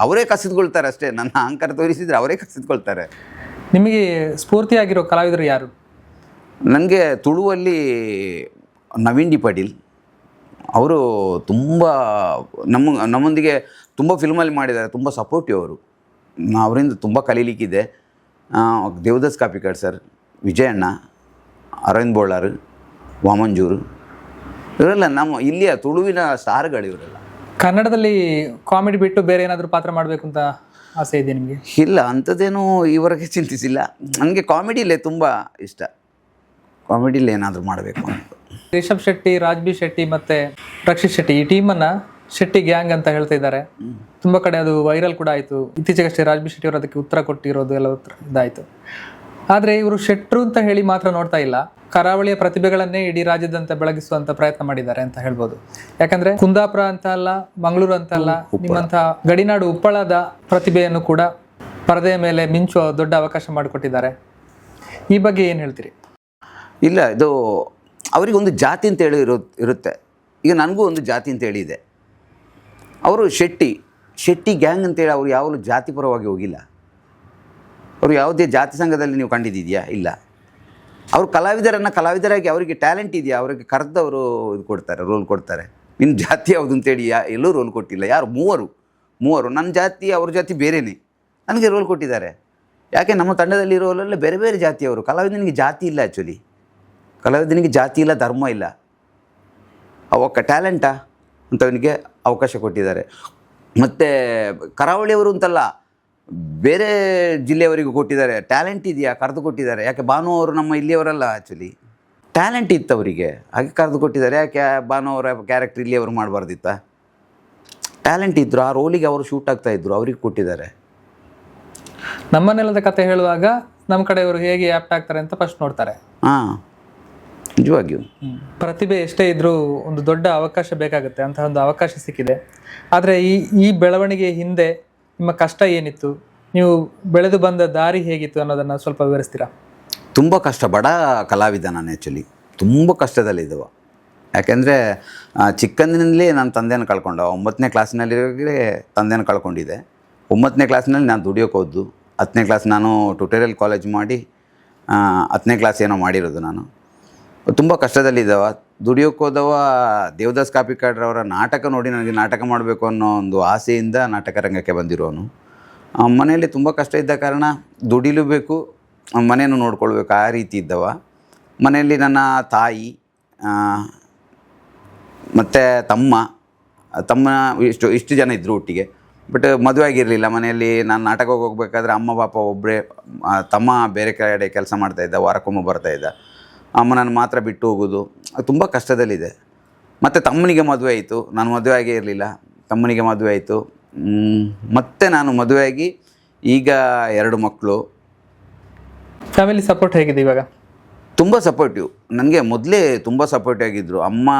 ಅವರೇ ಕಸಿದ್ಕೊಳ್ತಾರೆ ಅಷ್ಟೇ. ನನ್ನ ಅಹಂಕಾರ ತೋರಿಸಿದ್ರೆ ಅವರೇ ಕಸಿದ್ಕೊಳ್ತಾರೆ. ನಿಮಗೆ ಸ್ಫೂರ್ತಿಯಾಗಿರೋ ಕಲಾವಿದರು ಯಾರು? ನನಗೆ ತುಳುವಲ್ಲಿ ನವೀನ್ ಡಿ ಪಾಟೀಲ್. ಅವರು ತುಂಬ ನಮ್ಮ ನಮ್ಮೊಂದಿಗೆ ತುಂಬ ಫಿಲ್ಮಲ್ಲಿ ಮಾಡಿದ್ದಾರೆ ತುಂಬ ಸಪೋರ್ಟಿವ್ ಅವರು. ಅವರಿಂದ ತುಂಬ ಕಲೀಲಿಕ್ಕಿದೆ. ದೇವದಾಸ್ ಕಾಪಿಕಾಡ್ ಸರ್ ವಿಜಯಣ್ಣ ಅರವಿಂದ್ ಬೋಳಾರ್ ವಾಮಂಜೂರು. ಇವರೆಲ್ಲ ನಮ್ಮ ಇಲ್ಲಿಯ ತುಳುವಿನ ಸ್ಟಾರ್ಗಳು ಇವರೆಲ್ಲ. ಕನ್ನಡದಲ್ಲಿ ಕಾಮಿಡಿ ಬಿಟ್ಟು ಬೇರೆ ಏನಾದರೂ ಪಾತ್ರ ಮಾಡಬೇಕು ಅಂತ ಆಸೆ ಇದೆ ನಿಮಗೆ? ಇಲ್ಲ ಅಂಥದ್ದೇನು ಈವರೆಗೆ ಚಿಂತಿಸಿಲ್ಲ. ನನಗೆ ಕಾಮಿಡಿಲೇ ತುಂಬ ಇಷ್ಟ. ಕಾಮಿಡಿಲಿ ಏನಾದರೂ ಮಾಡಬೇಕು ಅಂತ. ರಿಷಬ್ ಶೆಟ್ಟಿ ರಾಜ್ಬಿ ಶೆಟ್ಟಿ ಮತ್ತು ರಕ್ಷಿತ್ ಶೆಟ್ಟಿ ಈ ಟೀಮನ್ನು ಶೆಟ್ಟಿ ಗ್ಯಾಂಗ್ ಅಂತ ಹೇಳ್ತಾ ಇದ್ದಾರೆ. ತುಂಬ ಕಡೆ ಅದು ವೈರಲ್ ಕೂಡ ಆಯಿತು. ಇತ್ತೀಚೆಗಷ್ಟೇ ರಾಜ್ಬಿ ಶೆಟ್ಟಿ ಅವರು ಅದಕ್ಕೆ ಉತ್ತರ ಕೊಟ್ಟಿರೋದು ಎಲ್ಲ ಉತ್ತರ ಇದಾಯಿತು. ಆದರೆ ಇವರು ಶೆಟ್ರು ಅಂತ ಹೇಳಿ ಮಾತ್ರ ನೋಡ್ತಾ ಇಲ್ಲ. ಕರಾವಳಿಯ ಪ್ರತಿಭೆಗಳನ್ನೇ ಇಡೀ ರಾಜ್ಯದಂತ ಬೆಳಗಿಸುವಂತ ಪ್ರಯತ್ನ ಮಾಡಿದ್ದಾರೆ ಅಂತ ಹೇಳ್ಬೋದು. ಯಾಕಂದ್ರೆ ಕುಂದಾಪುರ ಅಂತ ಅಲ್ಲ ಮಂಗಳೂರು ಅಂತ ಅಲ್ಲ ನಿಮ್ಮಂತ ಗಡಿನಾಡು ಉಪ್ಪಳದ ಪ್ರತಿಭೆಯನ್ನು ಕೂಡ ಪರದೆಯ ಮೇಲೆ ಮಿಂಚುವ ದೊಡ್ಡ ಅವಕಾಶ ಮಾಡಿಕೊಟ್ಟಿದ್ದಾರೆ. ಈ ಬಗ್ಗೆ ಏನು ಹೇಳ್ತೀರಿ? ಇಲ್ಲ ಇದು ಅವರಿಗೆ ಒಂದು ಜಾತಿ ಅಂತ ಹೇಳಿ ಇರೋ ಇರುತ್ತೆ. ಈಗ ನನಗೂ ಒಂದು ಜಾತಿ ಅಂತ ಹೇಳಿದೆ ಅವರು ಶೆಟ್ಟಿ ಶೆಟ್ಟಿ ಗ್ಯಾಂಗ್ ಅಂತೇಳಿ ಅವರು ಯಾವಾಗಲೂ ಜಾತಿಪರವಾಗಿ ಹೋಗಿಲ್ಲ. ಅವರು ಯಾವುದೇ ಜಾತಿ ಸಂಘದಲ್ಲಿ ನೀವು ಕಂಡಿದ್ದೀಯಾ? ಇಲ್ಲ. ಅವರು ಕಲಾವಿದರನ್ನು ಕಲಾವಿದರಾಗಿ ಅವರಿಗೆ ಟ್ಯಾಲೆಂಟ್ ಇದೆಯಾ? ಅವರಿಗೆ ಕರೆದವರು ಇದು ಕೊಡ್ತಾರೆ ರೋಲ್ ಕೊಡ್ತಾರೆ. ನಿನ್ನ ಜಾತಿ ಯಾವುದು ಅಂತೇಳಿ ಯಾ, ಎಲ್ಲೂ ರೋಲ್ ಕೊಟ್ಟಿಲ್ಲ. ಯಾರು? ಮೂವರು. ಮೂವರು. ನನ್ನ ಜಾತಿ, ಅವ್ರ ಜಾತಿ ಬೇರೆಯೇ ನನಗೆ ರೋಲ್ ಕೊಟ್ಟಿದ್ದಾರೆ. ಯಾಕೆ? ನಮ್ಮ ತಂಡದಲ್ಲಿ ಇರೋರೆಲ್ಲ ಬೇರೆ ಬೇರೆ ಜಾತಿಯವರು. ಕಲಾವಿದನಿಗೆ ಜಾತಿ ಇಲ್ಲ ಆ್ಯಕ್ಚುಲಿ ಕಲಾವಿದನಿಗೆ ಜಾತಿ ಇಲ್ಲ, ಧರ್ಮ ಇಲ್ಲ. ಅವಕ್ಕ ಟ್ಯಾಲೆಂಟಾ ಅಂತವನಿಗೆ ಅವಕಾಶ ಕೊಟ್ಟಿದ್ದಾರೆ. ಮತ್ತು ಕರಾವಳಿಯವರು ಅಂತಲ್ಲ ಬೇರೆ ಜಿಲ್ಲೆಯವರಿಗೂ ಕೊಟ್ಟಿದ್ದಾರೆ. ಟ್ಯಾಲೆಂಟ್ ಇದೆಯಾ? ಕರೆದು ಕೊಟ್ಟಿದ್ದಾರೆ. ಯಾಕೆ ಭಾನು ಅವರು ನಮ್ಮ ಇಲ್ಲಿಯವರಲ್ಲ ಆ್ಯಕ್ಚುಲಿ ಟ್ಯಾಲೆಂಟ್ ಇತ್ತು ಅವರಿಗೆ. ಹಾಗೆ ಕರೆದು ಕೊಟ್ಟಿದ್ದಾರೆ. ಯಾಕೆ ಭಾನು ಅವರ ಕ್ಯಾರೆಕ್ಟರ್ ಇಲ್ಲಿಯವರು ಮಾಡಬಾರ್ದಿತ್ತ? ಟ್ಯಾಲೆಂಟ್ ಇದ್ದರು ಆ ರೋಲಿಗೆ ಅವರು ಶೂಟ್ ಆಗ್ತಾ ಇದ್ರು ಅವ್ರಿಗೆ ಕೊಟ್ಟಿದ್ದಾರೆ. ನಮ್ಮ ನೆಲದ ಕತೆ ಹೇಳುವಾಗ ನಮ್ಮ ಕಡೆಯವರು ಹೇಗೆ ಆ್ಯಪ್ಟ್ ಆಗ್ತಾರೆ ಅಂತ ಫಸ್ಟ್ ನೋಡ್ತಾರೆ. ಹಾಂ ನಿಜವಾಗಿಯೂ. ಪ್ರತಿಭೆ ಎಷ್ಟೇ ಇದ್ದರೂ ಒಂದು ದೊಡ್ಡ ಅವಕಾಶ ಬೇಕಾಗುತ್ತೆ ಅಂತ ಒಂದು ಅವಕಾಶ ಸಿಕ್ಕಿದೆ. ಆದರೆ ಈ ಈ ಬೆಳವಣಿಗೆ ಹಿಂದೆ ನಿಮ್ಮ ಕಷ್ಟ ಏನಿತ್ತು? ನೀವು ಬೆಳೆದು ಬಂದ ದಾರಿ ಹೇಗಿತ್ತು ಅನ್ನೋದನ್ನು ಸ್ವಲ್ಪ ವಿವರಿಸ್ತೀರಾ? ತುಂಬ ಕಷ್ಟ. ಬಡ ಕಲಾವಿದ ನಾನು ಆ್ಯಕ್ಚುಲಿ ತುಂಬ ಕಷ್ಟದಲ್ಲಿದ್ದವ. ಯಾಕೆಂದರೆ ಚಿಕ್ಕಂದಿನಲ್ಲಿ ನನ್ನ ತಂದೆನ ಕಳ್ಕೊಂಡ. ಒಂಬತ್ತನೇ ಕ್ಲಾಸಿನಲ್ಲಿರೋಗೆ ತಂದೆನ ಕಳ್ಕೊಂಡಿದ್ದೆ. ಒಂಬತ್ತನೇ ಕ್ಲಾಸಿನಲ್ಲಿ ನಾನು ದುಡಿಯೋಕೆ ಹೋದ್ದು. ಹತ್ತನೇ ಕ್ಲಾಸ್ ನಾನು ಟ್ಯುಟೋರಿಯಲ್ ಕಾಲೇಜ್ ಮಾಡಿ ಹತ್ತನೇ ಕ್ಲಾಸ್ ಏನೋ ಮಾಡಿರೋದು ನಾನು. ತುಂಬ ಕಷ್ಟದಲ್ಲಿದ್ದವ. ದುಡಿಯೋಕೆ ಹೋದವ ದೇವದಾಸ್ ಕಾಪಿಕಾಡ್ರವರ ನಾಟಕ ನೋಡಿ ನನಗೆ ನಾಟಕ ಮಾಡಬೇಕು ಅನ್ನೋ ಒಂದು ಆಸೆಯಿಂದ ನಾಟಕ ರಂಗಕ್ಕೆ ಬಂದಿರೋನು ಮನೆಯಲ್ಲಿ ತುಂಬ ಕಷ್ಟ ಇದ್ದ ಕಾರಣ ದುಡಿಲೂ ಬೇಕು ಮನೆಯನ್ನು ನೋಡ್ಕೊಳ್ಬೇಕು, ಆ ರೀತಿ ಇದ್ದವ. ಮನೆಯಲ್ಲಿ ನನ್ನ ತಾಯಿ ಮತ್ತು ತಮ್ಮ ತಮ್ಮ ಇಷ್ಟು ಇಷ್ಟು ಜನ ಇದ್ದರು ಒಟ್ಟಿಗೆ. ಬಟ್ ಮದುವೆ ಆಗಿರಲಿಲ್ಲ, ಮನೆಯಲ್ಲಿ ನಾನು ನಾಟಕಕ್ಕೆ ಹೋಗ್ಬೇಕಾದ್ರೆ ಅಮ್ಮ, ಪಾಪ ಒಬ್ಬರೇ ತಮ್ಮ ಬೇರೆ ಕಡೆ ಕೆಲಸ ಮಾಡ್ತಾಯಿದ್ದ ವಾರಕ್ಕೊಮ್ಮೆ ಬರ್ತಾಯಿದ್ದ ಅಮ್ಮ ನಾನು ಮಾತ್ರ ಬಿಟ್ಟು ಹೋಗೋದು ಅದು ತುಂಬ ಕಷ್ಟದಲ್ಲಿದೆ. ಮತ್ತು ತಮ್ಮನಿಗೆ ಮದುವೆ ಆಯಿತು ನಾನು ಮದುವೆ ಆಗೇ ಇರಲಿಲ್ಲ ತಮ್ಮನಿಗೆ ಮದುವೆ ಆಯಿತು. ಮತ್ತೆ ನಾನು ಮದುವೆಯಾಗಿ ಈಗ ಎರಡು ಮಕ್ಕಳು. ಫ್ಯಾಮಿಲಿ ಸಪೋರ್ಟ್ ಹೇಗಿದೆ ಇವಾಗ? ತುಂಬ ಸಪೋರ್ಟಿವ್ ನನಗೆ ಮೊದಲೇ ತುಂಬ ಸಪೋರ್ಟಿವ್ ಆಗಿದ್ದರು ಅಮ್ಮ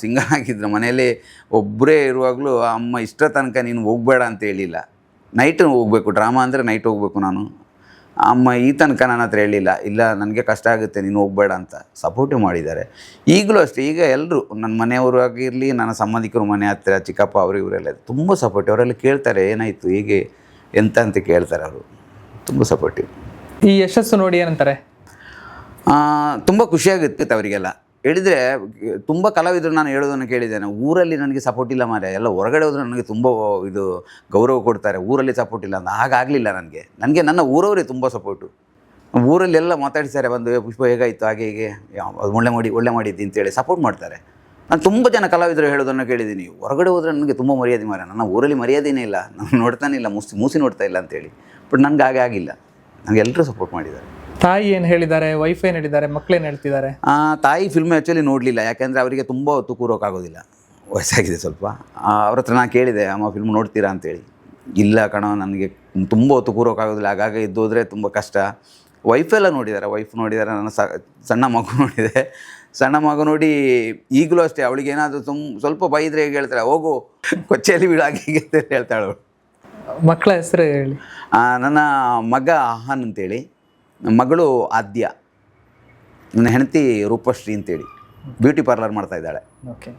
ಸಿಂಗಲ್ ಆಗಿದ್ರು. ಮನೆಯಲ್ಲಿ ಒಬ್ಬರೇ ಇರುವಾಗಲೂ ಅಮ್ಮ ಇಷ್ಟರ ತನಕ ನೀನು ಹೋಗಬೇಡ ಅಂತ ಹೇಳಿಲ್ಲ. ನೈಟ್ ಹೋಗಬೇಕು ಡ್ರಾಮಾ ಅಂದರೆ ನೈಟ್ ಹೋಗಬೇಕು ನಾನು. ಅಮ್ಮ ಈ ತನಕ ನನ್ನ ಹತ್ರ ಹೇಳಿಲ್ಲ. ಇಲ್ಲ ನನಗೆ ಕಷ್ಟ ಆಗುತ್ತೆ ನೀನು ಹೋಗಬೇಡ ಅಂತ ಸಪೋರ್ಟಿವ್ ಮಾಡಿದ್ದಾರೆ. ಈಗಲೂ ಅಷ್ಟೇ ಈಗ ಎಲ್ಲರೂ ನನ್ನ ಮನೆಯವರು ಆಗಿರಲಿ ನನ್ನ ಸಂಬಂಧಿಕರು ಮನೆ ಹತ್ತಿರ ಚಿಕ್ಕಪ್ಪ ಅವರು ಇವರೆಲ್ಲ ತುಂಬ ಸಪೋರ್ಟಿವ್ ಅವರೆಲ್ಲ ಕೇಳ್ತಾರೆ ಏನಾಯಿತು ಹೀಗೆ ಎಂತ ಅಂತ ಕೇಳ್ತಾರೆ ಅವರು. ತುಂಬ ಸಪೋರ್ಟಿವ್ ಈ ಯಶಸ್ಸು ನೋಡಿ ಏನಂತಾರೆ? ತುಂಬ ಖುಷಿಯಾಗುತ್ತೆ ಅವರಿಗೆಲ್ಲ. ಹೇಳಿದರೆ ತುಂಬ ಕಲಾವಿದರು ನಾನು ಹೇಳೋದನ್ನು ಕೇಳಿದ್ದೇನೆ. ಊರಲ್ಲಿ ನನಗೆ ಸಪೋರ್ಟ್ ಇಲ್ಲ ಮಾರೆ ಎಲ್ಲ ಹೊರಗಡೆ ಹೋದ್ರೆ ನನಗೆ ತುಂಬ ಇದು ಗೌರವ ಕೊಡ್ತಾರೆ. ಊರಲ್ಲಿ ಸಪೋರ್ಟ್ ಇಲ್ಲ ಅಂತ. ಹಾಗಾಗಲಿಲ್ಲ ನನಗೆ. ನನಗೆ ನನ್ನ ಊರವರೇ ತುಂಬ ಸಪೋರ್ಟು ಊರಲ್ಲಿ ಎಲ್ಲ ಮಾತಾಡಿಸ್ತಾರೆ ಬಂದು "ಏ, ಪುಷ್ಪ ಹೇಗಾಯಿತು? ಹಾಗೆ ಹೀಗೆ? ಅದು ಒಳ್ಳೆ ಮಾಡಿ ಒಳ್ಳೆ ಮಾಡಿದ್ದಿ ಅಂತೇಳಿ ಸಪೋರ್ಟ್ ಮಾಡ್ತಾರೆ. ನಾನು ತುಂಬ ಜನ ಕಲಾವಿದರು ಹೇಳೋದನ್ನು ಕೇಳಿದ್ದೀನಿ. ಹೊರಗಡೆ ಹೋದರೆ ನನಗೆ ತುಂಬ ಮರ್ಯಾದೆ ಮಾರ ನನ್ನ ಊರಲ್ಲಿ ಮರ್ಯಾದೆನೇ ಇಲ್ಲ. ನಾನು ನೋಡ್ತಾನೆ ಇಲ್ಲ. ಮುಸಿ ಮೂಸಿ ನೋಡ್ತಾ ಇಲ್ಲ ಅಂತೇಳಿ. ಬಟ್ ನನಗೆ ಹಾಗೆ ಆಗಿಲ್ಲ. ನನಗೆ ಎಲ್ಲರೂ ಸಪೋರ್ಟ್ ಮಾಡಿದ್ದಾರೆ. ತಾಯಿ ಏನು ಹೇಳಿದ್ದಾರೆ? ವೈಫ್ ಏನು ಹೇಳಿದ್ದಾರೆ? ಮಕ್ಕಳೇನು ಹೇಳ್ತಿದ್ದಾರೆ? ಆ, ತಾಯಿ ಫಿಲ್ಮ್ ಆ್ಯಕ್ಚುಲಿ ನೋಡಲಿಲ್ಲ. ಯಾಕೆಂದರೆ ಅವರಿಗೆ ತುಂಬ ಹೊತ್ತು ಕೂರೋಕ್ಕಾಗೋದಿಲ್ಲ ವಯಸ್ಸಾಗಿದೆ ಸ್ವಲ್ಪ. ಅವ್ರ ಹತ್ರ ನಾನು ಕೇಳಿದೆ ಅಮ್ಮ ಫಿಲ್ಮ್ ನೋಡ್ತೀರಾ? ಅಂತೇಳಿ. ಇಲ್ಲ ಕಣೋ ನನಗೆ ತುಂಬ ಹೊತ್ತು ಕೂರೋಕ್ಕಾಗೋದಿಲ್ಲ ಆಗಾಗ ಇದ್ದು ಹೋದರೆ ತುಂಬ ಕಷ್ಟ. ವೈಫೆಲ್ಲ ನೋಡಿದ್ದಾರೆ ವೈಫ್ ನೋಡಿದ್ದಾರೆ ನನ್ನ ಸ ಸಣ್ಣ ಮಗು ನೋಡಿದೆ. ಸಣ್ಣ ಮಗು ನೋಡಿ ಈಗಲೂ ಅಷ್ಟೇ. ಅವಳಿಗೆ ಏನಾದರೂ ತುಂಬ ಸ್ವಲ್ಪ ಬೈದರೆ ಹೇಗೆ ಹೇಳ್ತಾರೆ? ಹೋಗು. ಕೊಚ್ಚೆಯಲ್ಲಿ ಬೀಳಾಗಿ ಹೀಗೆ ಅಂತ ಹೇಳ್ತಾಳೆ ಮಕ್ಕಳ ಹೆಸರು ಹೇಳಿ. ನನ್ನ ಮಗ ಆಹಾನ್ ಅಂತೇಳಿ. ಮಗಳು ಆದ್ಯ. ನನ್ನ ಹೆಂಡತಿ ರೂಪಶ್ರೀ ಅಂತೇಳಿ. ಬ್ಯೂಟಿ ಪಾರ್ಲರ್ ಮಾಡ್ತಾ ಇದ್ದಾಳೆ. ಓಕೆ.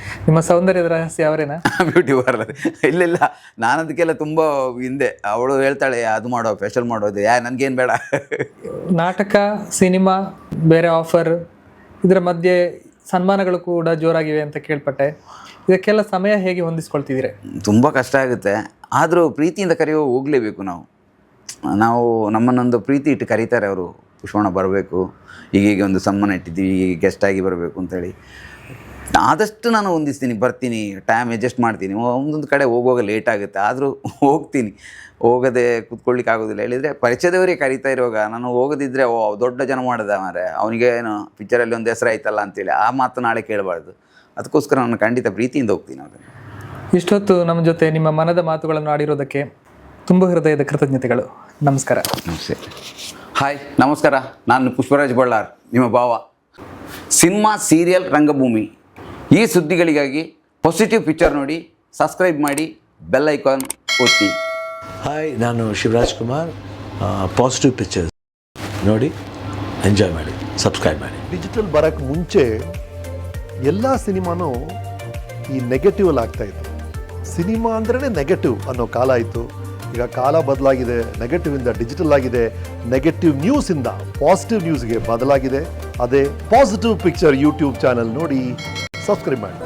ನಿಮ್ಮ ಸೌಂದರ್ಯದ ರಹಸ್ಯ ಅವರೇನಾ? Beauty parlour. ಇಲ್ಲ ಇಲ್ಲ. ನಾನು ಅದಕ್ಕೆಲ್ಲ ತುಂಬ ಹಿಂದೆ. ಅವಳು ಹೇಳ್ತಾಳೆ ಅದು ಮಾಡೋ ಫೇಶಿಯಲ್ ಮಾಡೋದು. ಯಾ ನನಗೇನು ಬೇಡ. ನಾಟಕ ಸಿನಿಮಾ ಬೇರೆ ಆಫರ್ ಇದರ ಮಧ್ಯೆ ಸನ್ಮಾನಗಳು ಕೂಡ ಜೋರಾಗಿವೆ ಅಂತ ಕೇಳ್ಪಟ್ಟೆ. ಇದಕ್ಕೆಲ್ಲ ಸಮಯ ಹೇಗೆ ಹೊಂದಿಸ್ಕೊಳ್ತಿದ್ದೀರಿ? ತುಂಬ ಕಷ್ಟ ಆಗುತ್ತೆ. ಆದರೂ ಪ್ರೀತಿಯಿಂದ ಕರೆಯೋ ಹೋಗಲೇಬೇಕು ನಾವು. ನಾವು ನಮ್ಮನ್ನೊಂದು ಪ್ರೀತಿ ಇಟ್ಟು ಕರೀತಾರೆ ಅವರು. ಪುಷ್ಪಣ್ಣ ಬರಬೇಕು ಈಗೀಗ ಒಂದು ಸಮ್ಮಾನ ಇಟ್ಟಿದ್ದೀವಿ, ಹೀಗೆ ಗೆಸ್ಟ್ ಆಗಿ ಬರಬೇಕು ಅಂತೇಳಿ. ಆದಷ್ಟು ನಾನು ಹೊಂದಿಸ್ತೀನಿ, ಬರ್ತೀನಿ ಟೈಮ್ ಅಡ್ಜಸ್ಟ್ ಮಾಡ್ತೀನಿ. ಒಂದೊಂದು ಕಡೆ ಹೋಗುವಾಗ ಲೇಟ್ ಆಗುತ್ತೆ, ಆದರೂ ಹೋಗ್ತೀನಿ. ಹೋಗದೆ ಕೂತ್ಕೊಳ್ಳಿಕ್ಕೆ ಆಗೋದಿಲ್ಲ. ಹೇಳಿದರೆ ಪರಿಚಯದವರೇ ಕರಿತಾ ಇರುವಾಗ, ನಾನು ಹೋಗದಿದ್ದರೆ ಓ ದೊಡ್ಡ ಜನ ಮಾಡಿದ ಮಾರೆ, ಅವನಿಗೆ ಏನು ಪಿಕ್ಚರಲ್ಲಿ ಒಂದು ಹೆಸರು ಆಯ್ತಲ್ಲ ಅಂತೇಳಿ, ಆ ಮಾತು ನಾಳೆ ಕೇಳಬಾರ್ದು. ಅದಕ್ಕೋಸ್ಕರ ನಾನು ಖಂಡಿತ ಪ್ರೀತಿಯಿಂದ ಹೋಗ್ತೀನಿ ಅವ್ರು ಇಷ್ಟೊತ್ತು ನಮ್ಮ ಜೊತೆ ನಿಮ್ಮ ಮನದ ಮಾತುಗಳನ್ನು ಆಡಿರೋದಕ್ಕೆ ತುಂಬ ಹೃದಯದ ಕೃತಜ್ಞತೆಗಳು. ನಮಸ್ಕಾರ. ನಮಸ್ತೆ. ಹಾಯ್ ನಮಸ್ಕಾರ. ನಾನು ಪುಷ್ಪರಾಜ್ ಬಳ್ಳಾರ್ ನಿಮ್ಮ ಭಾವ. ಸಿನಿಮಾ ಸೀರಿಯಲ್ ರಂಗಭೂಮಿ ಈ ಸುದ್ದಿಗಳಿಗಾಗಿ ಪಾಸಿಟಿವ್ ಪಿಕ್ಚರ್ ನೋಡಿ ಸಬ್ಸ್ಕ್ರೈಬ್ ಮಾಡಿ ಬೆಲ್ ಐಕಾನ್ ಒತ್ತಿ. ಹಾಯ್ ನಾನು ಶಿವರಾಜ್ ಕುಮಾರ್. ಪಾಸಿಟಿವ್ ಪಿಕ್ಚರ್ಸ್ ನೋಡಿ ಎಂಜಾಯ್ ಮಾಡಿ ಸಬ್ಸ್ಕ್ರೈಬ್ ಮಾಡಿ. ಡಿಜಿಟಲ್ ಬರೋಕ್ಕೆ ಮುಂಚೆ ಎಲ್ಲ ಸಿನಿಮಾನೂ ಈ ನೆಗೆಟಿವ್ ಅಲ್ಲಿ ಆಗ್ತಾ ಇತ್ತು. ಸಿನಿಮಾ ಅಂದ್ರೇ ನೆಗೆಟಿವ್ ಅನ್ನೋ ಕಾಲ ಇತ್ತು. ಈಗ ಕಾಲ ಬದಲಾಗಿದೆ ನೆಗೆಟಿವ್ ಇಂದ ಡಿಜಿಟಲ್ ಆಗಿದೆ ನೆಗೆಟಿವ್ ನ್ಯೂಸ್ ಇಂದ ಪಾಸಿಟಿವ್ ನ್ಯೂಸ್ಗೆ ಬದಲಾಗಿದೆ. ಅದೇ ಪಾಸಿಟಿವ್ ಪಿಕ್ಚರ್ ಯೂಟ್ಯೂಬ್ ಚಾನೆಲ್ ನೋಡಿ ಸಬ್ಸ್ಕ್ರೈಬ್ ಮಾಡಿ.